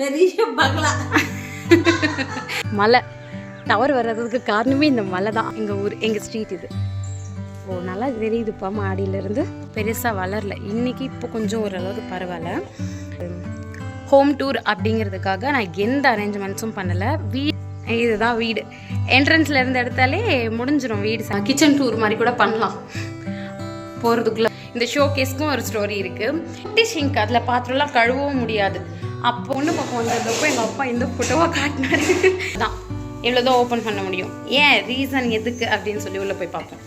பெரிய பங்களா. மலை. டவர் வர்றதுக்கு காரணமே இந்த மலை தான். எங்கள் ஊர் எங்கள் ஸ்ட்ரீட் இது. ஓ நல்லா தெரியுதுப்பா மாடியிலேருந்து. பெருசாக வளரல. இன்னைக்கு இப்போ கொஞ்சம் ஓரளவுக்கு பரவாயில்ல. ஹோம் டூர் அப்படிங்கிறதுக்காக நான் எந்த அரேஞ்ச்மெண்ட்ஸும் பண்ணலை. வீ இதுதான் வீடு. என்ட்ரன்ஸில் இருந்து எடுத்தாலே முடிஞ்சிடும் வீடு. கிச்சன் டூர் மாதிரி கூட பண்ணலாம். போகிறதுக்குள்ள இந்த ஷோ கேஸ்க்கும் ஒரு ஸ்டோரி இருக்குது ஷிங்க் அதில் பாத்திரம்லாம் கழுவவும் முடியாது. அப்போ ஒன்று பக்கம் வந்ததப்போ எங்கள் அப்பா இந்த ஃபோட்டோவாக காட்டினாரு. தான் இவ்வளோதான் ஓப்பன் பண்ண முடியும். ஏன்? ரீசன் எதுக்கு? அப்படின்னு சொல்லி உள்ளே போய் பார்ப்போம்.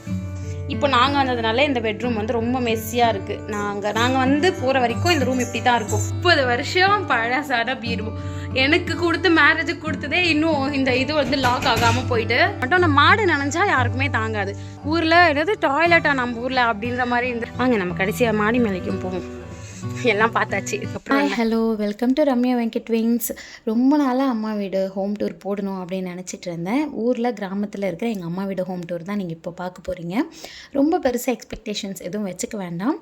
இப்போ நாங்கள் வந்ததுனால இந்த பெட்ரூம் வந்து ரொம்ப மெஸ்ஸியாக இருக்குது நாங்கள் நாங்கள் வந்து போகிற வரைக்கும் இந்த ரூம் இப்படி தான் இருக்கும். முப்பது வருஷம் பழசான பீரும் எனக்கு கொடுத்து மேரேஜுக்கு கொடுத்ததே இன்னும் இந்த இது வந்து லாக் ஆகாமல் போயிட்டு. மட்டும் நம்ம மாடு நினைஞ்சா யாருக்குமே தாங்காது. ஊரில் ஏதாவது டாய்லெட்டா நம்ம ஊரில் அப்படின்ற மாதிரி இருந்து வாங்க நம்ம கடைசியாக மாடி மேலைக்கும் போவோம். எல்லாம் பார்த்தாச்சு. Hi hello welcome to Ramya Venkat wings ரொம்ப நாளாக அம்மா வீடு ஹோம் டூர் போடணும் அப்படின்னு நினச்சிட்டு இருந்தேன். ஊரில் கிராமத்தில் இருக்கிற எங்கள் அம்மா வீடு ஹோம் டூர் தான் நீங்கள் இப்போ பார்க்க போகிறீங்க ரொம்ப பெருசாக எக்ஸ்பெக்டேஷன்ஸ் எதுவும் வச்சுக்க வேண்டாம்.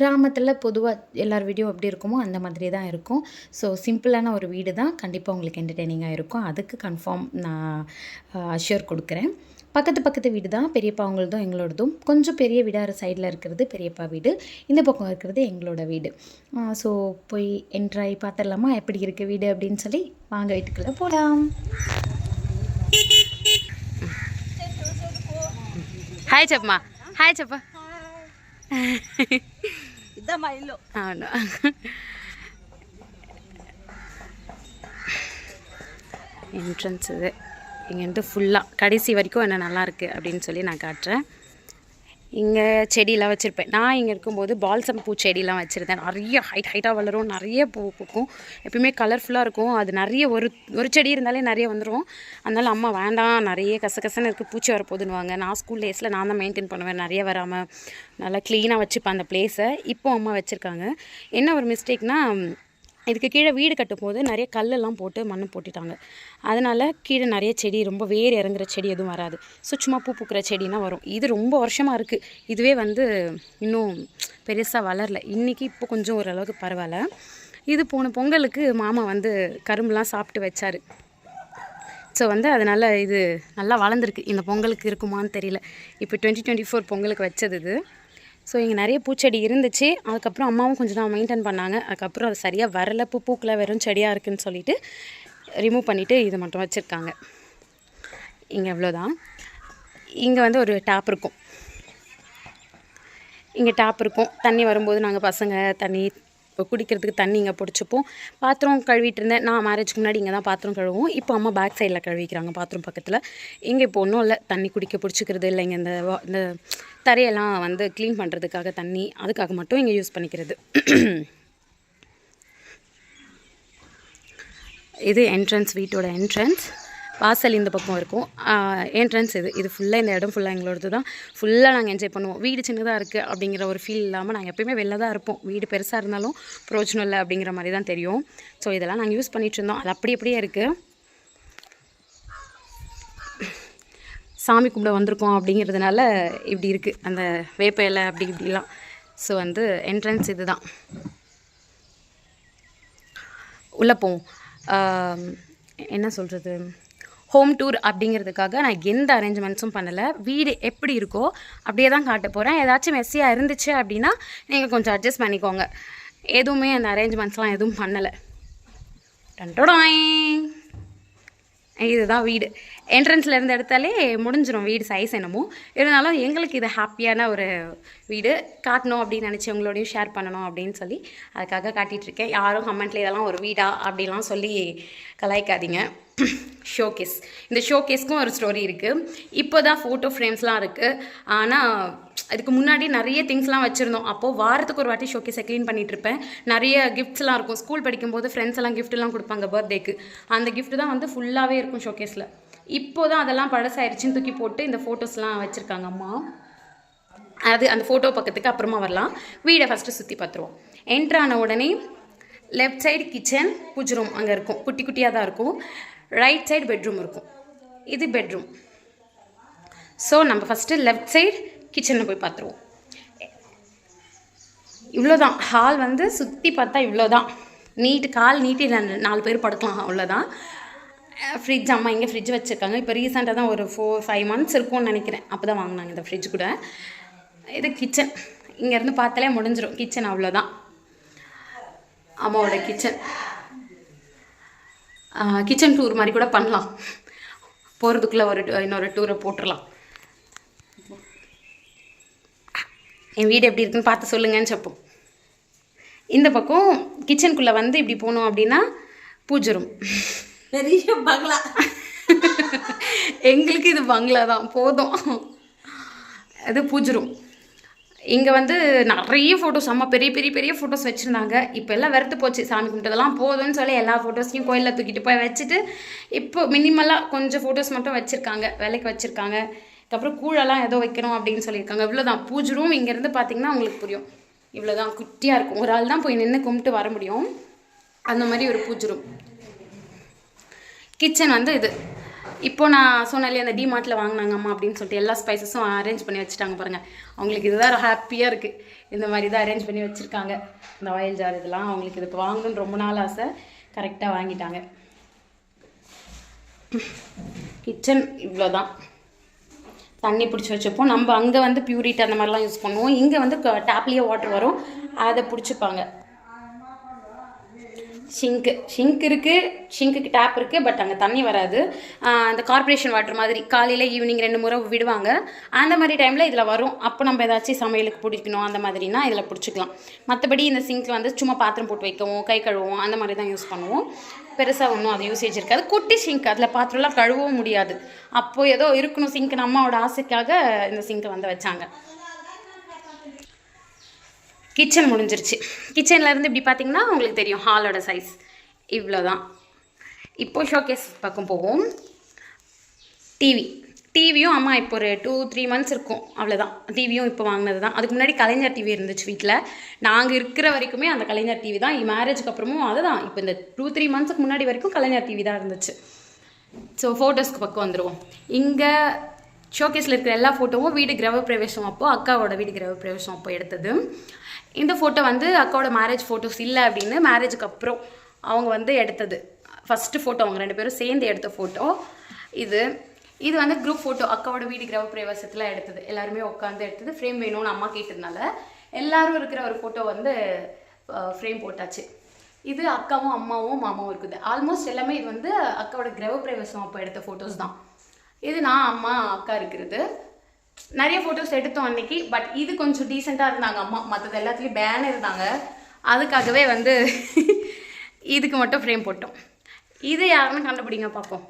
கிராமத்தில் பொதுவாக எல்லார் வீடியோ எப்படி இருக்குமோ அந்த மாதிரி தான் இருக்கும். ஸோ சிம்பிளான ஒரு வீடு தான். கண்டிப்பாக உங்களுக்கு என்டர்டெய்னிங்காக இருக்கும். அதுக்கு கன்ஃபார்ம் நான் அஷ்யூர் கொடுக்குறேன். பக்கத்து பக்கத்து வீடு தான். பெரியப்பா அவங்களதும் எங்களோடதும். கொஞ்சம் பெரிய வீடாக சைடில் இருக்கிறது பெரியப்பா வீடு. இந்த பக்கம் இருக்கிறது எங்களோட வீடு. ஸோ போய் என்ட்ராய் பார்த்துடலாமா எப்படி இருக்குது வீடு அப்படின்னு சொல்லி வாங்க வீட்டுக்குள்ளே போகலாம் హాయ్ చెప్పమ్మా హాయ్ చెప్ప இதான் மயிலோ అవును என்ட்ரன்ஸ் இது இங்கேருந்து ஃபுல்லாக கடைசி வரைக்கும் என்ன நல்லா இருக்குது அப்படின்னு சொல்லி நான் காட்டுறேன் இங்கே செடியெலாம் வச்சுருப்பேன். நான் இங்கே இருக்கும்போது பால்சம் பூ செடியெலாம் வச்சுருந்தேன். நிறைய ஹைட் ஹைட்டாக வளரும். நிறைய பூ பூக்கும். எப்பயுமே கலர்ஃபுல்லாக இருக்கும். அது நிறைய ஒரு ஒரு செடி இருந்தாலே நிறைய வந்துடும் அதனால அம்மா வேண்டாம். நிறைய கசகசன்னு இருக்குது பூச்சி வரப்போகுதுன்னுவாங்க. நான் ஸ்கூல் டேஸில் நான் தான் மெயின்டைன் பண்ணுவேன். நிறைய வராமல் நல்லா க்ளீனாக வச்சுப்பேன் அந்த பிளேஸை இப்போ அம்மா வச்சுருக்காங்க. என்ன ஒரு மிஸ்டேக்னால் இதுக்கு கீழே வீடு கட்டும்போது நிறைய கல்லெல்லாம் போட்டு மண் போட்டுட்டாங்க. அதனால் கீழே நிறைய செடி ரொம்ப வேர் இறங்குற செடி எதுவும் வராது. ஸோ சும்மா பூ பூக்கிற செடினா வரும். இது ரொம்ப வருஷமாக இருக்குது இதுவே வந்து இன்னும் பெருசாக வளரல. இன்றைக்கி இப்போ கொஞ்சம் ஓரளவுக்கு பரவாயில்ல. இது போன பொங்கலுக்கு மாமா வந்து கரும்புலாம் சாப்பிட்டு வச்சார். ஸோ வந்து அதனால் இது நல்லா வளர்ந்துருக்கு. இந்த பொங்கலுக்கு இருக்குமான்னு தெரியல. இப்போ டுவெண்ட்டி டுவெண்ட்டி ஃபோர் பொங்கலுக்கு வச்சது இது. ஸோ இங்கே நிறைய பூச்செடி இருந்துச்சு. அதுக்கப்புறம் அம்மாவும் கொஞ்சம் தான் மெயின்டைன் பண்ணாங்க. அதுக்கப்புறம் அது சரியாக வரல. பூ பூக்கில் வெறும் செடியாக இருக்குன்னு சொல்லிட்டு ரிமூவ் பண்ணிவிட்டு இது மட்டும் வச்சுருக்காங்க. இங்கே இவ்வளோதான் இங்கே வந்து ஒரு டேப் இருக்கும். இங்கே டேப் இருக்கும். தண்ணி வரும்போது நாங்கள் பசங்க தண்ணி குடிக்கிறதுக்கு தண்ணி இங்கே பிடிச்சிப்போம். பாத்திரம் கழுவிட்டு இருந்தேன். நான் மேரேஜ்க்கு முன்னாடி இங்கே தான் பாத்திரம் கழுவோம் இப்போ அம்மா பேக் சைடில் கழுவிக்கிறாங்க பாத்திரம் பக்கத்தில். இங்கே இப்போ ஒன்றும் இல்லை. தண்ணி குடிக்க பிடிச்சிக்கிறது இல்லை. இங்கே இந்த இந்த தரையெல்லாம் வந்து க்ளீன் பண்ணுறதுக்காக தண்ணி அதுக்காக மட்டும் இங்கே யூஸ் பண்ணிக்கிறது. இது என்ட்ரன்ஸ் வீட்டோட என்ட்ரன்ஸ் வாசல் இந்த பக்கம் இருக்கும். என்ட்ரன்ஸ் இது. இது ஃபுல்லாக இந்த இடம் ஃபுல்லாக எங்களோடது தான். ஃபுல்லாக நாங்கள் என்ஜாய் பண்ணுவோம். வீடு சின்னதாக இருக்குது அப்படிங்கிற ஒரு ஃபீல் இல்லாமல் நாங்கள் எப்பயுமே வெளில தான் இருப்போம். வீடு பெருசாக இருந்தாலும் பிரோஜனம் இல்லை அப்படிங்கிற மாதிரி தான் தெரியும். ஸோ இதெல்லாம் நாங்கள் யூஸ் பண்ணிகிட்டு இருந்தோம். அது அப்படி அப்படியே இருக்குது சாமி கும்பிட வந்திருக்கோம் அப்படிங்கிறதுனால இப்படி இருக்குது அந்த வேப்ப இலை அப்படி இப்படிலாம். ஸோ வந்து என்ட்ரன்ஸ் இது தான் உள்ளே போவோம். என்ன சொல்கிறது ஹோம் டூர் அப்படிங்கிறதுக்காக நான் எந்த அரேஞ்ச்மெண்ட்ஸும் பண்ணலை. வீடு எப்படி இருக்கோ அப்படியே தான் காட்ட போகிறேன் ஏதாச்சும் மெஸ்ஸியாக இருந்துச்சு அப்படின்னா நீங்கள் கொஞ்சம் அட்ஜஸ்ட் பண்ணிக்கோங்க. எதுவுமே அந்த அரேஞ்ச்மெண்ட்ஸ்லாம் எதுவும் பண்ணலை. டன்டோடாய் இதுதான் வீடு. என்ட்ரன்ஸில் இருந்து எடுத்தாலே முடிஞ்சிடும் வீடு சைஸ் என்னமோ. இருந்தாலும் எங்களுக்கு இது ஹாப்பியான ஒரு வீடு. காட்டணும் அப்படின்னு நினச்சி உங்களோடையும் ஷேர் பண்ணணும் அப்படின்னு சொல்லி அதுக்காக காட்டிகிட்ருக்கேன் யாரும் கமெண்ட்டில் இதெல்லாம் ஒரு வீடா அப்படிலாம் சொல்லி கலாய்க்காதீங்க. ஷோகேஸ் இந்த ஷோகேஸ்க்கும் ஒரு ஸ்டோரி இருக்குது இப்போ தான் ஃபோட்டோ ஃப்ரேம்ஸ்லாம் இருக்குது ஆனால் அதுக்கு முன்னாடி நிறைய திங்ஸ்லாம் வச்சுருந்தோம். அப்போது வாரத்துக்கு ஒரு வாட்டி ஷோகேஸை க்ளீன் பண்ணிகிட்ருப்பேன் இருப்பேன். நிறைய கிஃப்ட்ஸ்லாம் இருக்கும். ஸ்கூல் படிக்கும்போது ஃப்ரெண்ட்ஸ் எல்லாம் கிஃப்ட்லாம் கொடுப்பாங்க பர்த்டேக்கு அந்த கிஃப்ட் தான் வந்து ஃபுல்லாகவே இருக்கும் ஷோகேஸில் இப்போ தான் அதெல்லாம் பழசாயிருச்சுன்னு தூக்கி போட்டு இந்த ஃபோட்டோஸ்லாம் வச்சுருக்காங்க அம்மா. அது அந்த ஃபோட்டோ பக்கத்துக்கு அப்புறமா வரலாம். வீடை ஃபஸ்ட்டு சுற்றி பார்த்துருவோம். என்ட்ரு ஆன உடனே left side kitchen pooja room அங்கே இருக்கும். குட்டி குட்டியாக தான் இருக்கும். ரைட் சைடு பெட்ரூம் இருக்கும். இது பெட்ரூம் ஸோ நம்ம ஃபஸ்ட்டு லெஃப்ட் சைடு கிச்சனில் போய் பார்த்துருவோம். இவ்வளோதான். ஹால் வந்து சுற்றி பார்த்தா இவ்வளோதான். நீட்டு கால் நீட்டி நாலு பேர் படுக்கலாம் அவ்வளோதான். ஃப்ரிட்ஜ் அம்மா இங்கே ஃப்ரிட்ஜ் வச்சுருக்காங்க. இப்போ ரீசெண்டாக தான் ஒரு ஃபோர் ஃபைவ் மந்த்ஸ் இருக்கும்னு நினைக்கிறேன். அப்போ தான் வாங்கினாங்க இந்த ஃப்ரிட்ஜ் கூட. இது கிச்சன் இங்கேருந்து பார்த்தாலே முடிஞ்சிடும் கிச்சன் அவ்வளோதான் அம்மாவோட கிச்சன் கிச்சன் டூர் மாதிரி கூட பண்ணலாம். போகிறதுக்குள்ளே ஒரு இன்னொரு டூரை போட்டுடலாம் என் வீடு எப்படி இருக்குன்னு பார்த்து சொல்லுங்கன்னு சொப்போம் இந்த பக்கம் கிச்சனுக்குள்ளே வந்து இப்படி போகணும் அப்படின்னா பூஜை பெரிய பங்களா. எங்களுக்கு இது பங்களா தான் போதும். அது பூஜிரும் இங்கே வந்து நிறைய ஃபோட்டோஸ் அம்மா பெரிய பெரிய பெரிய ஃபோட்டோஸ் வச்சுருந்தாங்க. இப்போ எல்லாம் வெறுத்து போச்சு. சாமி கும்பிட்டதெல்லாம் போதும்னு சொல்லி எல்லா ஃபோட்டோஸையும் கோயிலில் தூக்கிட்டு போய் வச்சுட்டு இப்போ மினிமலாக கொஞ்சம் ஃபோட்டோஸ் மட்டும் வச்சுருக்காங்க. விலைக்கு வச்சுருக்காங்க. அதுக்கப்புறம் கூழெல்லாம் ஏதோ வைக்கணும் அப்படின்னு சொல்லியிருக்காங்க. இவ்வளோதான் பூஜை இங்கேருந்து பார்த்தீங்கன்னா உங்களுக்கு புரியும். இவ்வளோதான் குட்டியாக இருக்கும். ஒரு ஆள் தான் போய் நின்று கும்பிட்டு வர முடியும். அந்த மாதிரி ஒரு பூஜிரும் கிச்சன் வந்து இது. இப்போ நான் சொன்னாலே அந்த டிமார்ட்டில் வாங்கினாங்க அம்மா அப்படின்னு சொல்லிட்டு எல்லா ஸ்பைசஸும் அரேஞ்ச் பண்ணி வச்சுட்டாங்க பாருங்கள் அவங்களுக்கு இதுதான் ஹாப்பியாக இருக்குது இந்த மாதிரி தான் அரேஞ்ச் பண்ணி வச்சுருக்காங்க. இந்த ஆயில் ஜார் இதெல்லாம் அவங்களுக்கு இது வாங்கணும்னு ரொம்ப நாள் ஆசை. கரெக்டாக வாங்கிட்டாங்க. கிச்சன் இவ்வளோ தான் தண்ணி பிடிச்சி வச்சுப்போம். நம்ம அங்கே வந்து பியூரிட் அந்த மாதிரிலாம் யூஸ் பண்ணுவோம். இங்கே வந்து டேப்லேயே வாட்டர் வரும். அதை பிடிச்சிப்பாங்க. ஷிங்க்கு ஷிங்க் இருக்குது ஷிங்க்குக்கு டேப் இருக்குது பட் அங்கே தண்ணி வராது. அந்த கார்பரேஷன் வாட்டர் மாதிரி காலையில் ஈவினிங் ரெண்டு முறை விடுவாங்க. அந்த மாதிரி டைமில் இதில் வரும். அப்போ நம்ம ஏதாச்சும் சமையலுக்கு பிடிக்கணும் அந்த மாதிரினா இதில் பிடிச்சிக்கலாம். மற்றபடி இந்த சிங்க்கில் வந்து சும்மா பாத்திரம் போட்டு வைக்கவும் கை கழுவும் அந்த மாதிரி தான் யூஸ் பண்ணுவோம். பெருசாக ஒன்றும் அது யூசேஜ் இருக்காது. குட்டி சிங்க் அதில் பாத்திரம்லாம் கழுவவும் முடியாது. அப்போது ஏதோ இருக்கணும் சிங்க் நம்மளோட ஆசைக்காக இந்த சிங்க்கை வந்து வச்சாங்க. கிச்சன் முடிஞ்சிருச்சு. கிச்சன்ல இருந்து இப்படி பார்த்தீங்கன்னா உங்களுக்கு தெரியும் ஹாலோட சைஸ் இவ்வளோ தான் இப்போ ஷோகேஸ் பக்கம் போவோம். டிவி டிவியும் அம்மா இப்போ ஒரு டூ த்ரீ மந்த்ஸ் இருக்கும். அவ்வளோதான் டிவியும் இப்போ வாங்கினது தான் அதுக்கு முன்னாடி கலைஞர் டிவி இருந்துச்சு வீட்டில் நாங்கள் இருக்கிற வரைக்குமே அந்த கலைஞர் டிவி தான். மேரேஜுக்கு அப்புறமும் அதுதான். இப்போ இந்த டூ த்ரீ மந்த்ஸுக்கு முன்னாடி வரைக்கும் கலைஞர் டிவி தான் இருந்துச்சு. ஸோ ஃபோட்டோஸ்க்கு பக்கம் வந்துடுவோம் இங்கே ஷோகேஸில் இருக்கிற எல்லா ஃபோட்டோவும் வீடு கிரக பிரவேசம் அப்போ அக்காவோட வீடு கிரக பிரவேசம் அப்போ எடுத்தது. இந்த ஃபோட்டோ வந்து அக்காவோட மேரேஜ் ஃபோட்டோஸ் இல்லை அப்படின்னு மேரேஜுக்கு அப்புறம் அவங்க வந்து எடுத்தது. ஃபஸ்ட்டு ஃபோட்டோ அவங்க ரெண்டு பேரும் சேர்ந்து எடுத்த ஃபோட்டோ இது இது வந்து குரூப் ஃபோட்டோ அக்காவோட வீடு கிரக பிரவேசத்தில் எடுத்தது. எல்லாருமே உட்காந்து எடுத்தது. ஃப்ரேம் வேணும்னு அம்மா கேட்டதுனால எல்லாரும் இருக்கிற ஒரு ஃபோட்டோ வந்து ஃப்ரேம் போட்டாச்சு. இது அக்காவும் அம்மாவும் மாமாவும் இருக்குது. ஆல்மோஸ்ட் எல்லாமே இது வந்து அக்காவோட கிரக பிரவேசம் அப்போ எடுத்த ஃபோட்டோஸ் தான். இது நான் அம்மா அக்கா இருக்கிறது. நிறைய ஃபோட்டோஸ் எடுத்தோம் அன்னைக்கு பட் இது கொஞ்சம் டீசெண்டாக இருந்தாங்க அம்மா. மற்றது எல்லாத்துலேயும் பேன் இருந்தாங்க. அதுக்காகவே வந்து இதுக்கு மட்டும் ஃப்ரேம் போட்டோம். இது யாருன்னு கண்டுபிடிங்க பார்ப்போம்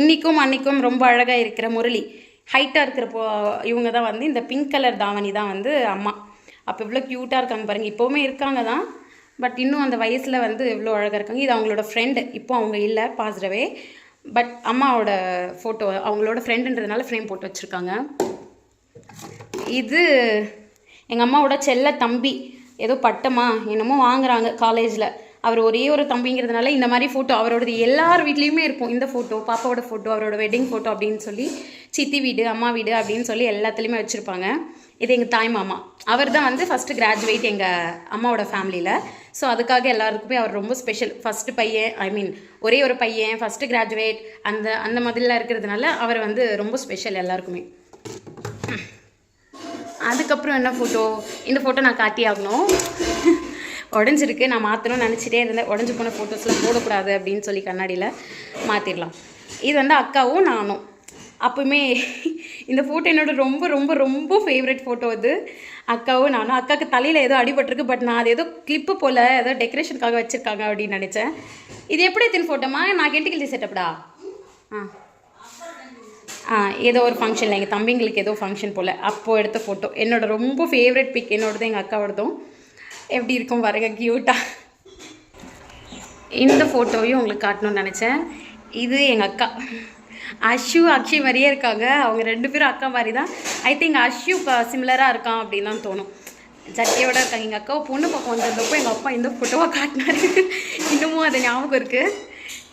இன்றைக்கும் அன்றைக்கும் அன்னைக்கும் ரொம்ப அழகாக இருக்கிற முரளி. ஹைட்டாக இருக்கிற போ இவங்க தான் வந்து இந்த பிங்க் கலர் தாவணி தான் வந்து அம்மா. அப்போ இவ்வளோ க்யூட்டாக இருக்காங்க பாருங்கள் இப்போவுமே இருக்காங்க தான். பட் இன்னும் அந்த வயசில் வந்து எவ்வளோ அழகாக இருக்காங்க. இது அவங்களோட ஃப்ரெண்டு இப்போ அவங்க இல்லை. பாசிடவே பட் அம்மாவோட ஃபோட்டோ அவங்களோட ஃப்ரெண்டுன்றதுனால ஃப்ரேம் போட்டு வச்சுருக்காங்க. இது எங்கள் அம்மாவோட செல்ல தம்பி ஏதோ பட்டமா என்னமோ வாங்குறாங்க காலேஜில் அவர் ஒரே ஒரு தம்பிங்கிறதுனால இந்த மாதிரி ஃபோட்டோ அவரோடது எல்லார் வீட்லேயுமே இருக்கும். இந்த ஃபோட்டோ பாப்பாவோட ஃபோட்டோ அவரோட வெட்டிங் ஃபோட்டோ அப்படின்னு சொல்லி சித்தி வீடு அம்மா வீடு அப்படின்னு சொல்லி எல்லாத்துலேயுமே வச்சுருப்பாங்க. இது எங்கள் தாய் மாமா. அவர் தான் வந்து ஃபஸ்ட்டு கிராஜுவேட் எங்கள் அம்மாவோட ஃபேமிலியில் ஸோ அதுக்காக எல்லாருக்குமே அவர் ரொம்ப ஸ்பெஷல் ஃபஸ்ட்டு பையன் ஐ மீன் ஒரே ஒரு பையன் ஃபஸ்ட்டு கிராஜுவேட் அந்த அந்த மாதிரிலாம் இருக்கிறதுனால அவர் வந்து ரொம்ப ஸ்பெஷல் எல்லாருக்குமே. அதுக்கப்புறம் என்ன ஃபோட்டோ இந்த ஃபோட்டோ நான் காட்டி ஆகணும் உடஞ்சிருக்கு. நான் மாற்றணும்னு நினச்சிட்டே இருந்தேன். உடஞ்சி போன ஃபோட்டோஸ்லாம் போடக்கூடாது அப்படின்னு சொல்லி கண்ணாடியில் மாற்றிடலாம் இது வந்து அக்காவும் நானும். அப்போவுமே இந்த ஃபோட்டோ என்னோட ரொம்ப ரொம்ப ரொம்ப ஃபேவரட் ஃபோட்டோ அது. அக்காவும் நானும். அக்காவுக்கு தலையில் ஏதோ அடிபட்டிருக்கு பட் நான் அது ஏதோ கிளிப்பு போல் ஏதோ டெக்கரேஷனுக்காக வச்சுருக்காங்க அப்படின்னு நினச்சேன். இது எப்படி எத்தனை ஃபோட்டோமா நான் கெண்டிக்கல்டி செட்டப்டா ஆ. ஆ ஏதோ ஒரு ஃபங்க்ஷனில் எங்கள் தம்பிங்களுக்கு ஏதோ ஃபங்க்ஷன் போல். அப்போது எடுத்த ஃபோட்டோ என்னோட ரொம்ப ஃபேவரட் பிக் என்னோடதும் எங்கள் அக்காவோடதும். எப்படி இருக்கும் பாருங்க க்யூட்டாக இந்த ஃபோட்டோவையும் உங்களுக்கு காட்டணும்னு நினச்சேன். இது எங்கள் அக்கா. அஷு அக்ஷய் மாதிரியே இருக்காங்க. அவங்க ரெண்டு பேரும் அக்கா மாதிரி தான் ஐ திங்க் அஷு சிமிலராக இருக்கான் அப்படின்னு தான் தோணும். ஜட்டியோட இருக்காங்க. எங்கள் அக்காவை பொண்ணு பக்கம் வந்திருந்தப்போ எங்கள் அப்பா இந்த ஃபோட்டோவாக காட்டினாரு. இன்னமும் அது ஞாபகம் இருக்குது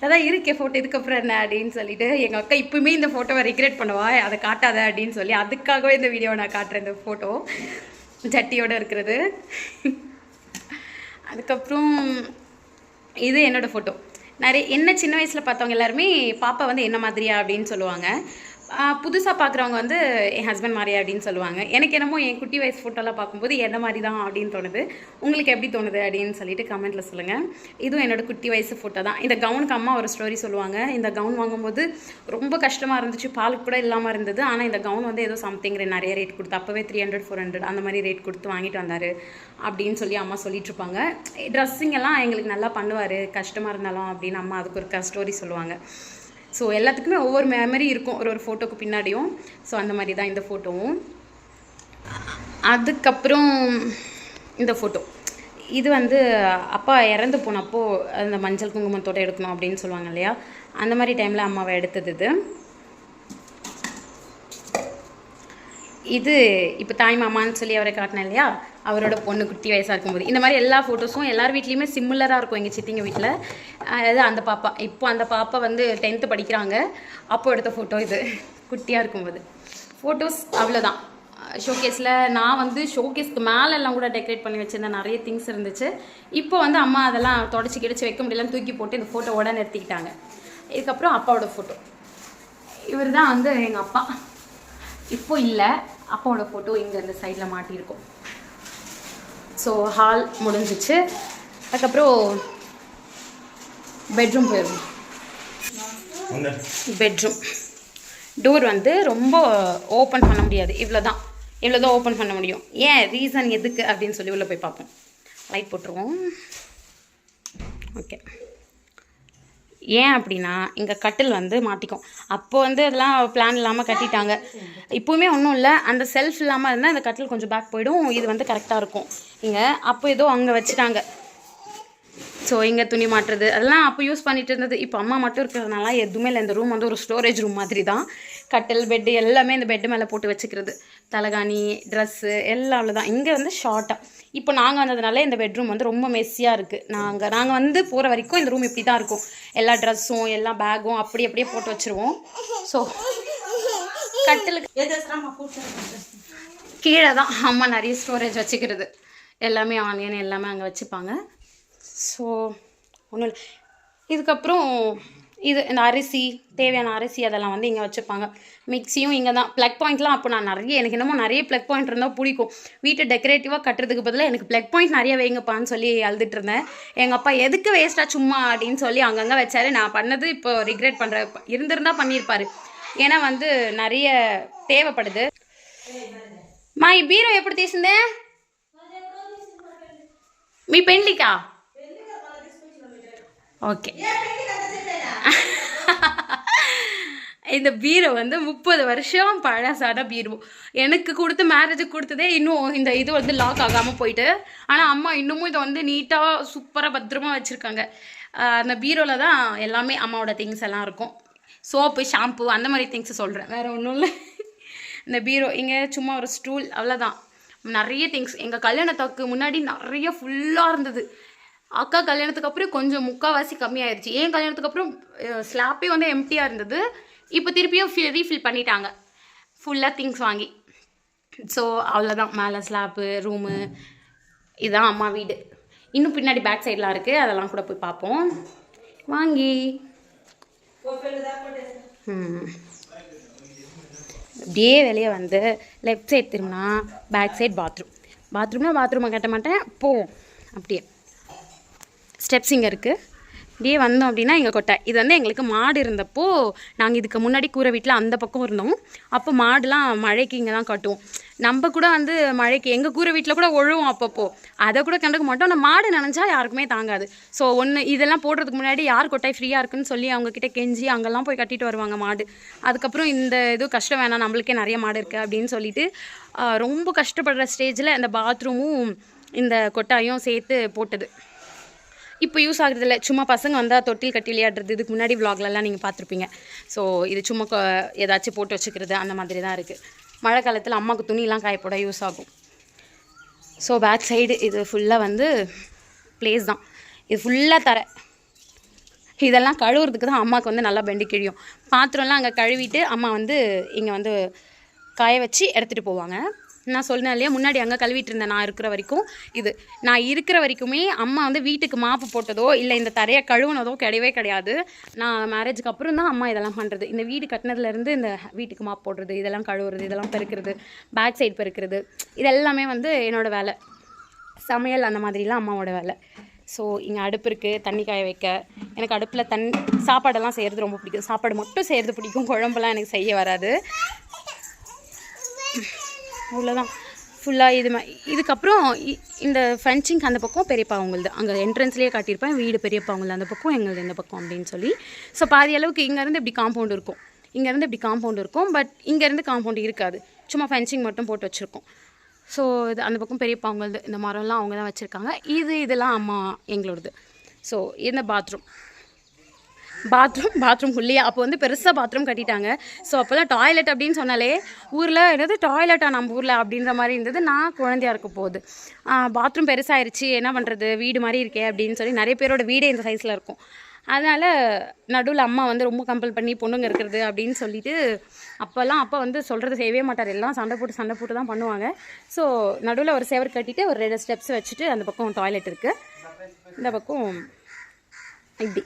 அதான் இருக்கே ஃபோட்டோ இதுக்கப்புறம் என்ன அப்படின்னு சொல்லிட்டு எங்கள் அக்கா இப்போவுமே இந்த ஃபோட்டோவை ரெக்ரெட் பண்ணுவா. அதை காட்டாத அப்படின்னு சொல்லி அதுக்காகவே இந்த வீடியோவை நான் காட்டுறேன் இந்த ஃபோட்டோ ஜட்டியோட இருக்கிறது. அதுக்கப்புறம் இது என்னோடய ஃபோட்டோ நிறைய என்ன சின்ன வயசில் பார்த்தவங்க எல்லாருமே பாப்பா வந்து என்ன மாதிரியா? அப்படின்னு சொல்லுவாங்க. புதுசாக பார்க்குறவங்க வந்து என் ஹஸ்பண்ட் மாதிரி அப்படின்னு சொல்லுவாங்க. எனக்கு என்னமோ என் குட்டி வயசு ஃபோட்டோலாம் பார்க்கும்போது என்ன மாதிரி தான் அப்படின்னு தோணுது. உங்களுக்கு எப்படி தோணுது அப்படின்னு சொல்லிட்டு கமெண்ட்டில் சொல்லுங்கள் இதுவும் என்னோட குட்டி வயசு ஃபோட்டோ தான். இந்த கவுனுக்கு அம்மா ஒரு ஸ்டோரி சொல்லுவாங்க. இந்த கவுன் வாங்கும்போது ரொம்ப கஷ்டமாக இருந்துச்சு. பாலுக்கு கூட இல்லாமல் இருந்தது. ஆனால் இந்த கவுன் வந்து ஏதோ சம்திங் நிறைய ரேட் கொடுத்து அப்போவே த்ரீ ஹண்ட்ரட் ஃபோர் ஹண்ட்ரட் அந்த மாதிரி ரேட் கொடுத்து வாங்கிட்டு வந்தார் அப்படின்னு சொல்லி அம்மா சொல்லிட்டு இருப்பாங்க. ட்ரெஸ்ஸிங் எல்லாம் எங்களுக்கு நல்லா பண்ணுவார். கஷ்டமாக இருந்தாலும் அப்படின்னு அம்மா அதுக்கு ஒரு ஸ்டோரி சொல்லுவாங்க. ஸோ எல்லாத்துக்குமே ஒவ்வொரு மெமரி இருக்கும். ஒரு ஒரு ஃபோட்டோக்கு பின்னாடியும். ஸோ அந்த மாதிரி தான் இந்த ஃபோட்டோவும் அதுக்கப்புறம் இந்த ஃபோட்டோ இது வந்து அப்பா இறந்து போனப்போ அந்த மஞ்சள் குங்குமத்தோட எடுக்கணும் அப்படின்னு சொல்லுவாங்க இல்லையா? அந்த மாதிரி டைமில் அம்மாவை எடுத்தது இது. இது இப்போ தாய் மாமான்னு சொல்லி அவரை காட்டினேன் இல்லையா? அவரோட பொண்ணு குட்டி வயசாக இருக்கும்போது. இந்த மாதிரி எல்லா ஃபோட்டோஸும் எல்லார் வீட்லேயுமே சிமிலராக இருக்கும் எங்கள் சித்திங்க வீட்டில் அதாவது அந்த பாப்பா இப்போ அந்த பாப்பா வந்து டென்த்து படிக்கிறாங்க. அப்போ எடுத்த ஃபோட்டோ இது. குட்டியாக இருக்கும்போது. ஃபோட்டோஸ் அவ்வளோதான் ஷோகேஸில் நான் வந்து ஷோகேஸ்க்கு மேலே எல்லாம் கூட டெக்கரேட் பண்ணி வச்சுருந்தேன். நிறைய திங்ஸ் இருந்துச்சு. இப்போ வந்து அம்மா அதெல்லாம் தொடச்சி கிடச்சி வைக்க முடியலன்னு தூக்கி போட்டு இந்த ஃபோட்டோவோட நிறுத்திக்கிட்டாங்க. இதுக்கப்புறம் அப்பாவோட ஃபோட்டோ இவர் தான் வந்து எங்கள் அப்பா. இப்போ இல்லை. அப்பாவோட ஃபோட்டோ இங்கே இந்த சைடில் மாட்டியிருக்கோம். ஸோ ஹால் முடிஞ்சிச்சு. அதுக்கப்புறம் பெட்ரூம் போயிடும் பெட்ரூம் டோர் வந்து ரொம்ப ஓப்பன் பண்ண முடியாது. இவ்வளோ தான் இவ்வளோ தான் ஓப்பன் பண்ண முடியும். ஏன்? ரீசன் எதுக்கு? அப்படின்னு சொல்லி உள்ளே போய் பார்ப்போம். லைட் போட்டுருவோம். ஓகே ஏன் அப்படின்னா இங்கே கட்டில் வந்து மாட்டிக்கும். அப்போ வந்து அதெல்லாம் பிளான் இல்லாமல் கட்டிட்டாங்க. இப்போவுமே ஒன்றும் இல்லை. அந்த செல்ஃப் இல்லாமல் இருந்தால் அந்த கட்டில் கொஞ்சம் பேக் போயிடும். இது வந்து கரெக்டாக இருக்கும். இங்கே அப்போ ஏதோ அங்கே வச்சுட்டாங்க. ஸோ இங்கே துணி மாட்டுறது. அதெல்லாம் அப்போ யூஸ் பண்ணிட்டு இருந்தது. இப்போ அம்மா மட்டும் இருக்கிறதுனால எதுவுமே இல்லை. இந்த ரூம் வந்து ஒரு ஸ்டோரேஜ் ரூம் மாதிரி தான் கட்டில் பெட்டு எல்லாமே இந்த பெட்டு மேலே போட்டு வச்சுக்கிறது. தலகாணி ட்ரெஸ்ஸு எல்லாம் அவ்வளோதான் இங்கே வந்து ஷார்ட்டாக இப்போ நாங்கள் வந்ததுனால இந்த பெட்ரூம் வந்து ரொம்ப மெஸ்ஸியாக இருக்குது நாங்கள் நாங்கள் வந்து போகிற வரைக்கும் இந்த ரூம் இப்படி தான் இருக்கும். எல்லா ட்ரெஸ்ஸும் எல்லா பேக்கும் அப்படி அப்படியே போட்டு வச்சுருவோம். ஸோ கட்டிலுக்கு கீழே தான். அம்மா நிறைய ஸ்டோரேஜ் வச்சுக்கிறது. எல்லாமே ஆனியன் எல்லாமே அங்கே வச்சுப்பாங்க. ஸோ ஒன்றும் இல்லை. இதுக்கப்புறம் இது இந்த அரிசி தேவையான அரிசி அதெல்லாம் வந்து இங்கே வச்சுப்பாங்க மிக்ஸியும் இங்கே தான் ப்ளக் பாயிண்ட்லாம் அப்போ நான் நிறைய எனக்கு என்னமோ நிறைய ப்ளக் பாயிண்ட் இருந்தால் பிடிக்கும் வீட்டை டெக்கரேட்டிவாக கட்டுறதுக்கு பதிலாக எனக்கு ப்ளக் பாயிண்ட் நிறைய வைங்கப்பான்னு சொல்லி அழுதுட்டு இருந்தேன் எங்கள் அப்பா எதுக்கு வேஸ்ட்டாக சும்மா அப்படின்னு சொல்லி அங்கங்கே வச்சாரு நான் பண்ணது இப்போ ரிக்ரெட் பண்ணுறேன் இருந்திருந்தா பண்ணியிருப்பாரு ஏன்னா வந்து நிறைய தேவைப்படுது మా ఈ బీరో ఎప్పుడు తీసిందే మీ పెళ్ళికా ఓకే இந்த பீரோ வந்து முப்பது வருஷம் பழசான பீரோ. எனக்கு கொடுத்து மேரேஜுக்கு கொடுத்ததே இன்னும் இந்த இது வந்து லாக் ஆகாமல் போயிட்டு ஆனால் அம்மா இன்னமும் இதை வந்து நீட்டாக சூப்பராக பத்திரமா வச்சுருக்காங்க. அந்த பீரோவில் தான் எல்லாமே அம்மாவோட திங்ஸ் எல்லாம் இருக்கும். சோப்பு ஷாம்பு அந்த மாதிரி திங்ஸ் சொல்கிறேன் வேறு ஒன்றும் இல்லை. இந்த பீரோ இங்கே சும்மா ஒரு ஸ்டூல் அவ்வளோதான் நிறைய திங்ஸ் எங்கள் கல்யாணத்துக்கு முன்னாடி நிறைய ஃபுல்லாக இருந்தது. அக்கா கல்யாணத்துக்கு அப்புறம் கொஞ்சம் முக்கால்வாசி கம்மியாயிருச்சு. ஏன் கல்யாணத்துக்கு அப்புறம் ஸ்லாப்பே வந்து எம்டியாக இருந்தது. இப்போ திருப்பியும் ஃபில் ரீஃபில் பண்ணிட்டாங்க. ஃபுல்லாக திங்ஸ் வாங்கி. ஸோ அவ்வளோதான் மேலே ஸ்லாப்பு ரூமு இதுதான் அம்மா வீடு. இன்னும் பின்னாடி பேக் சைட்லாம் இருக்குது அதெல்லாம் கூட போய் பார்ப்போம். வாங்கி. அப்படியே வெளியே வந்து லெஃப்ட் சைட் திரும்பினா பேக் சைட் பாத்ரூம் பாத்ரூம்னா பாத்ரூமை கட்ட மாட்டேன். போவோம் அப்படியே. ஸ்டெப்ஸ் இங்கே இருக்குது இப்படியே வந்தோம் அப்படின்னா எங்கள் கொட்டை. இது வந்து எங்களுக்கு மாடு இருந்தப்போ நாங்கள் இதுக்கு முன்னாடி கூரை வீட்டில் அந்த பக்கம் இருந்தோம். அப்போ மாடுலாம் மழைக்கு இங்கே தான் கட்டுவோம். நம்ம கூட வந்து மழைக்கு எங்கள் கூரை வீட்டில் கூட ஒழுவும் அப்பப்போ. அதை கூட கண்டுக்க மாட்டோம். ஆனால் மாடு நினச்சா யாருக்குமே தாங்காது. ஸோ ஒன்று இதெல்லாம் போடுறதுக்கு முன்னாடி யார் கொட்டாய் ஃப்ரீயாக இருக்குன்னு சொல்லி அவங்கக்கிட்ட கெஞ்சி அங்கெல்லாம் போய் கட்டிட்டு வருவாங்க மாடு. அதுக்கப்புறம் இந்த இது கஷ்டம் வேணாம் நம்மளுக்கே நிறைய மாடு இருக்குது அப்படின்னு சொல்லிட்டு ரொம்ப கஷ்டப்படுற ஸ்டேஜில் இந்த பாத்ரூமும் இந்த கொட்டாயும் சேர்த்து போட்டது. இப்போ யூஸ் ஆகுறதில்ல. சும்மா பசங்க வந்தால் தொட்டில் கட்டி விளையாடுறது இதுக்கு முன்னாடி vlogலலாம் நீங்கள் பார்த்துருப்பீங்க. ஸோ இது சும்மா ஏதாச்சும் போட்டு வச்சுக்கிறது அந்த மாதிரி தான் இருக்குது மழை காலத்தில் அம்மாவுக்கு துணியெல்லாம் காயப்போட யூஸ் ஆகும். ஸோ பேக் சைடு இது ஃபுல்லாக வந்து ப்ளேஸ் தான். இது ஃபுல்லாக தர. இதெல்லாம் கழுவுறதுக்கு தான் அம்மாவுக்கு வந்து நல்லா பெண்டு கிழியும். பாத்திரம்லாம் அங்கே கழுவிட்டு அம்மா வந்து இங்கே வந்து காய வச்சு எடுத்துகிட்டு போவாங்க. நான் சொன்னேன் இல்லையா முன்னாடி அங்கே கழுவிட்டு இருந்தேன் நான் இருக்கிற வரைக்கும். இது நான் இருக்கிற வரைக்குமே அம்மா வந்து வீட்டுக்கு மாப்பு போட்டதோ இல்லை இந்த தரையை கழுவுனதோ கிடையவே கிடையாது. நான் மேரேஜுக்கு அப்புறம் தான் அம்மா இதெல்லாம் பண்ணுறது இந்த வீடு கட்டினதுலேருந்து இந்த வீட்டுக்கு மாப்பு போடுறது இதெல்லாம் கழுவுறது இதெல்லாம் பெருக்கிறது பேக் சைடு பெருக்கிறது இதெல்லாமே வந்து என்னோடய வேலை. சமையல் அந்த மாதிரிலாம் அம்மாவோட வேலை. ஸோ இங்கே அடுப்பு இருக்குது தண்ணி காய வைக்க. எனக்கு அடுப்பில் தண் சாப்பாடெல்லாம் செய்கிறது ரொம்ப பிடிக்கும். சாப்பாடு மட்டும் செய்கிறது பிடிக்கும் குழம்புலாம் எனக்கு செய்ய வராது. அவ்வளோதான் ஃபுல்லாக இது மா- இதுக்கப்புறம் இ- இந்த ஃபென்சிங் அந்த பக்கம் பெரியப்பா அவங்களது. அங்கே என்ட்ரன்ஸ்லேயே காட்டியிருப்பேன். வீடு பெரியப்பா அவங்களது அந்த பக்கம் எங்களது இந்த பக்கம் அப்படின்னு சொல்லி. ஸோ பாதி அளவுக்கு இங்கேருந்து இப்படி காம்பவுண்ட் இருக்கும். இங்கேருந்து இப்படி காம்பவுண்ட் இருக்கும். பட் இங்கேருந்து காம்பவுண்ட் இருக்காது. சும்மா ஃபென்சிங் மட்டும் போட்டு வச்சுருக்கோம். ஸோ இது அந்த பக்கம் பெரியப்பா அவங்களது இந்த மரம்லாம் அவங்க தான் வச்சுருக்காங்க. இது இதெல்லாம் அம்மா எங்களோடது. ஸோ இந்த பாத்ரூம் பாத்ரூம் பாத்ரூம்குள்ளேயே அப்போ வந்து பெருசாக பாத்ரூம் கட்டிட்டாங்க. ஸோ அப்போல்லாம் டாய்லெட் அப்படின்னு சொன்னாலே ஊரில் என்னது டாய்லெட்டா நம்ம ஊரில் அப்படின்ற மாதிரி இருந்தது. நான் குழந்தையாக இருக்க போகுது பாத்ரூம் பெருசாயிருச்சு. என்ன பண்ணுறது வீடு மாதிரி இருக்கே அப்படின்னு சொல்லி நிறைய பேரோட வீடே இந்த சைஸில் இருக்கும். அதனால் நடுவில் அம்மா வந்து ரொம்ப கம்பல் பண்ணி பொண்ணுங்க இருக்கிறது அப்படின்னு சொல்லிட்டு அப்போல்லாம் அப்பா வந்து சொல்கிறது செய்யவே மாட்டார். எல்லாம் சண்டை போட்டு சண்டை போட்டு தான் பண்ணுவாங்க. ஸோ நடுவில் ஒரு சேவர் கட்டிட்டு ஒரு ரெண்டு ஸ்டெப்ஸ் வச்சுட்டு அந்த பக்கம் டாய்லெட் இருக்குது இந்த பக்கம் இப்படி.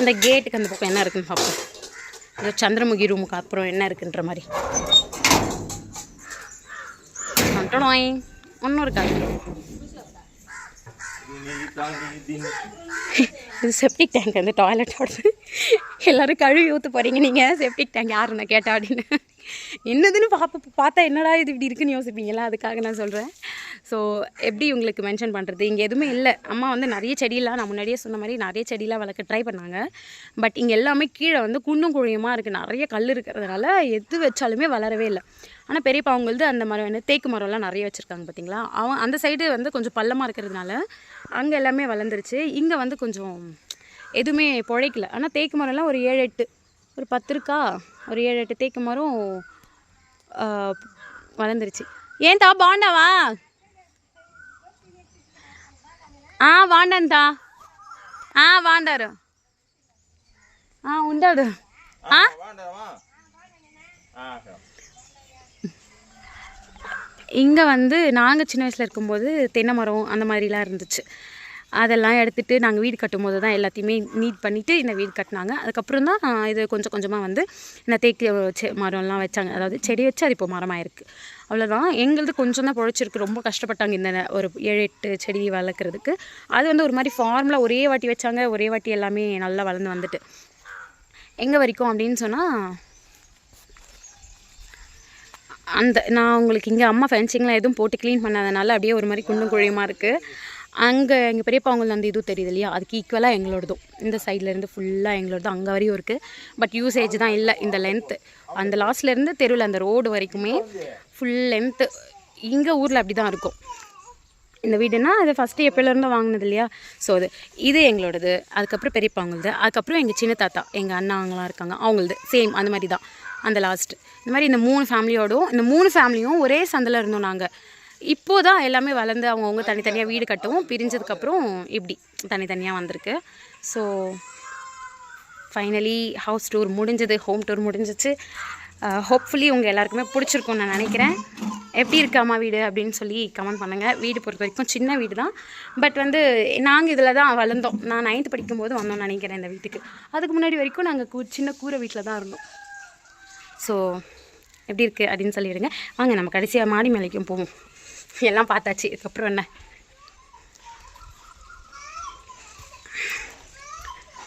இந்த கேட்டுக்கு அந்த பக்கம் என்ன இருக்குன்னு பார்ப்போம் இந்த சந்திரமுகி ரூமுக்கு அப்புறம் என்ன இருக்குன்ற மாதிரி. வந்துட்டோம் ஒன்றும் இருக்காது. இது செப்டிக் டேங்க் வந்து டாய்லெட்டோட எல்லோரும் கழுவி ஊற்ற போகிறீங்க நீங்கள் செப்டிக் டேங்க் யாருன்னு கேட்டா அப்படின்னு. என்னதுன்னு பார்ப்ப பார்த்தா என்னடா இது இப்படி இருக்குன்னு யோசிப்பீங்களா? அதுக்காக நான் சொல்கிறேன் ஸோ எப்படி உங்களுக்கு மென்ஷன் பண்ணுறது இங்கே எதுவுமே இல்லை. அம்மா வந்து நிறைய செடியெல்லாம் நான் முன்னாடியே சொன்ன மாதிரி நிறைய செடியெலாம் வளர்க்க ட்ரை பண்ணாங்க. பட் இங்கே எல்லாமே கீழே வந்து குண்டும் குழியுமாக இருக்குது நிறைய கல் இருக்கிறதுனால எது வச்சாலுமே வளரவே இல்லை. ஆனால் பெரியப்பா அவங்களது அந்த மரம் என்ன தேக்கு மரம்லாம் நிறைய வச்சுருக்காங்க பார்த்தீங்களா? அவன் அந்த சைடு வந்து கொஞ்சம் பள்ளமாக இருக்கிறதுனால அங்கே எல்லாமே வளர்ந்துருச்சு. இங்கே வந்து கொஞ்சம் எதுவுமே பிழைக்கல. ஆனால் தேக்கு மரம்லாம் ஒரு ஏழு எட்டு ஒரு பத்து இருக்கா? ஒரு ஏழு எட்டு தேக்கு மரம் வளர்ந்துருச்சு. ஏன்டா பாண்டாவா? వాండంత ఆ వాండారు ఆ ఉండాడు ఆ இங்கே வந்து நாங்கள் சின்ன வயசில் இருக்கும்போது தென்னை மரம் அந்த மாதிரிலாம் இருந்துச்சு அதெல்லாம் எடுத்துகிட்டு நாங்கள் வீடு கட்டும்போது தான் எல்லாத்தையுமே நீட் பண்ணிவிட்டு இந்த வீடு கட்டினாங்க அதுக்கப்புறம் தான் இது கொஞ்சம் கொஞ்சமாக வந்து இந்த தேக்கு செ மரம்லாம் வச்சாங்க அதாவது செடி வச்சு அது இப்போ மரமாயிருக்கு அவ்வளோதான் எங்களுது கொஞ்சம் தான் பொழைச்சிருக்கு. ரொம்ப கஷ்டப்பட்டாங்க இந்த ந- ஒரு ஏழு எட்டு செடி வளர்க்குறதுக்கு. அது வந்து ஒரு மாதிரி ஃபார்மில் ஒரே வாட்டி வச்சாங்க. ஒரே வாட்டி எல்லாமே நல்லா வளர்ந்து வந்துட்டு. எங்கே வரைக்கும் அப்படின்னு சொன்னால் அந்த நான் உங்களுக்கு இங்கே அம்மா ஃபென்சிங்லாம் எதுவும் போட்டு க்ளீன் பண்ணாதனால அப்படியே ஒரு மாதிரி குண்டும் குழியுமா இருக்குது அங்கே எங்கள் பெரியப்பா அவங்களுக்கு அந்த இதுவும் தெரியுது இல்லையா? அதுக்கு ஈக்குவலாக எங்களோடதும். இந்த சைட்லேருந்து ஃபுல்லாக எங்களோடதும் அங்கே வரையும் இருக்குது பட் யூசேஜ் தான் இல்லை. இந்த லென்த்து அந்த லாஸ்ட்லேருந்து தெருவில் அந்த ரோடு வரைக்குமே ஃபுல் லென்த்து இங்கே ஊரில் அப்படி தான் இருக்கும். இந்த வீடுனா அது ஃபஸ்ட்டு எப்போலேருந்து வாங்கினது இல்லையா? ஸோ அது இது எங்களோடது. அதுக்கப்புறம் பெரியப்பாங்களது அதுக்கப்புறம் எங்கள் சின்ன தாத்தா எங்கள் அண்ணா அவங்களாம் இருக்காங்க. அவங்களது. சேம் அந்த மாதிரி தான் அந்த லாஸ்ட்டு இந்த மாதிரி இந்த மூணு ஃபேமிலியோடும் இந்த மூணு ஃபேமிலியும் ஒரே சந்தில் இருந்தோம் நாங்கள் இப்போ தான் எல்லாமே வளர்ந்து அவங்கவுங்க தனித்தனியாக வீடு கட்டவும் பிரிஞ்சதுக்கப்புறம் இப்படி தனித்தனியாக வந்திருக்கு. ஸோ ஃபைனலி ஹவுஸ் டூர் முடிஞ்சது ஹோம் டூர் முடிஞ்சிச்சு. Uh, ஹோப்ஃபுல்லி உங்கள் எல்லாருக்குமே பிடிச்சிருக்கும்னு நான் நினைக்கிறேன். எப்படி இருக்காமா வீடு அப்படின்னு சொல்லி கமெண்ட் பண்ணுங்கள் வீடு பொறுத்த வரைக்கும் சின்ன வீடு தான் பட் வந்து நாங்கள் இதில் தான் வளர்ந்தோம். நான் நைன்த்து படிக்கும்போது வந்தோம்னு நினைக்கிறேன் இந்த வீட்டுக்கு. அதுக்கு முன்னாடி வரைக்கும் நாங்கள் கூ சின்ன கூரை வீட்டில் தான் இருந்தோம். ஸோ எப்படி இருக்குது அப்படின்னு சொல்லிடுங்க. வாங்க நம்ம கடைசியாக மாடி மேலைக்கும் போவோம். எல்லாம் பார்த்தாச்சு. இதுக்கப்புறம் என்ன?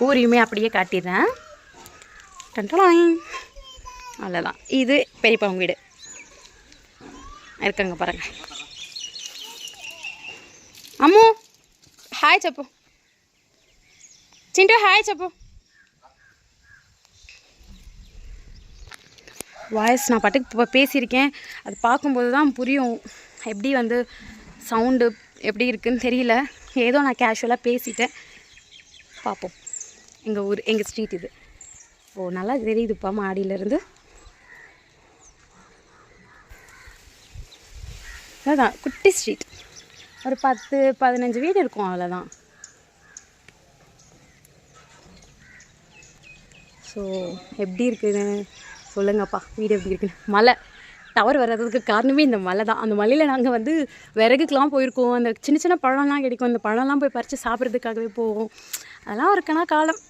ஊரையுமே அப்படியே காட்டிடுறேன். டண்டலாய். அவ்வளோதான் இது பெரியப்பவங்க வீடு. இருக்காங்க பாருங்கள் அம்மு ஹாய் சப்பு. சிண்டு ஹாய் சப்பு. வாய்ஸ் நான் பாட்டுக்கு இப்போ பேசியிருக்கேன். அது பார்க்கும்போது தான் புரியும். எப்படி வந்து சவுண்டு எப்படி இருக்குதுன்னு தெரியல. ஏதோ நான் கேஷுவலாக பேசிட்டேன். பார்ப்போம். எங்கள் ஊர் எங்கள் ஸ்ட்ரீட் இது. ஓ நல்லா தெரியுதுப்பா மாடியிலேருந்து அதான் குட்டி ஸ்ட்ரீட் ஒரு பத்து பதினஞ்சு வீடு இருக்கும் அவ்வளோதான் ஸோ எப்படி இருக்குதுன்னு சொல்லுங்கப்பா வீடு எப்படி இருக்குன்னு. மலை. டவர் வர்றதுக்கு காரணமே இந்த மலை தான். அந்த மலையில் நாங்கள் வந்து விறகுக்கெலாம் போயிருக்கோம். அந்த சின்ன சின்ன பழம்லாம் கிடைக்கும். அந்த பழம்லாம் போய் பறித்து சாப்பிட்றதுக்காகவே போவோம். அதெல்லாம் ஒரு கணா காலம்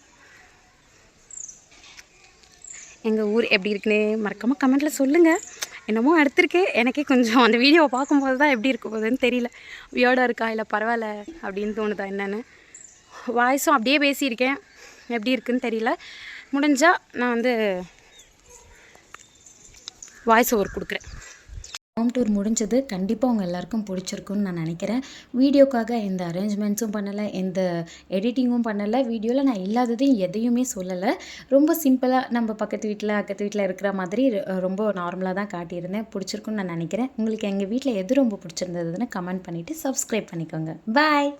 எங்கள் ஊர் எப்படி இருக்குன்னு மறக்காமல் கமெண்ட்டில் சொல்லுங்கள் என்னமோ எடுத்திருக்கே எனக்கே கொஞ்சம் அந்த வீடியோவை பார்க்கும்போது தான் எப்படி இருக்க போகுதுன்னு தெரியல. வியோடாக இருக்கா? இல்லை பரவாயில்ல அப்படின்னு தோணுதா என்னென்னு? வாய்ஸும் அப்படியே பேசியிருக்கேன். எப்படி இருக்குன்னு தெரியல. முடிஞ்சால் நான் வந்து வாய்ஸ் ஓவர் கொடுக்குறேன். ஹோம் டூர் முடிஞ்சது. கண்டிப்பாக உங்கள் எல்லாருக்கும் பிடிச்சிருக்குன்னு நான் நினைக்கிறேன். வீடியோக்காக எந்த அரேஞ்ச்மெண்ட்ஸும் பண்ணலை எந்த எடிட்டிங்கும் பண்ணலை. வீடியோவில் நான் இல்லாததையும் எதையுமே சொல்லலை. ரொம்ப சிம்பிளாக நம்ம பக்கத்து வீட்டில் அக்கத்து வீட்டில் இருக்கிற மாதிரி ரொம்ப நார்மலாக தான் காட்டியிருந்தேன். பிடிச்சிருக்குன்னு நான் நினைக்கிறேன். உங்களுக்கு எங்கள் வீட்டில் எது ரொம்ப பிடிச்சிருந்ததுன்னு கமெண்ட் பண்ணிவிட்டு சப்ஸ்கிரைப் பண்ணிக்கோங்க. பாய்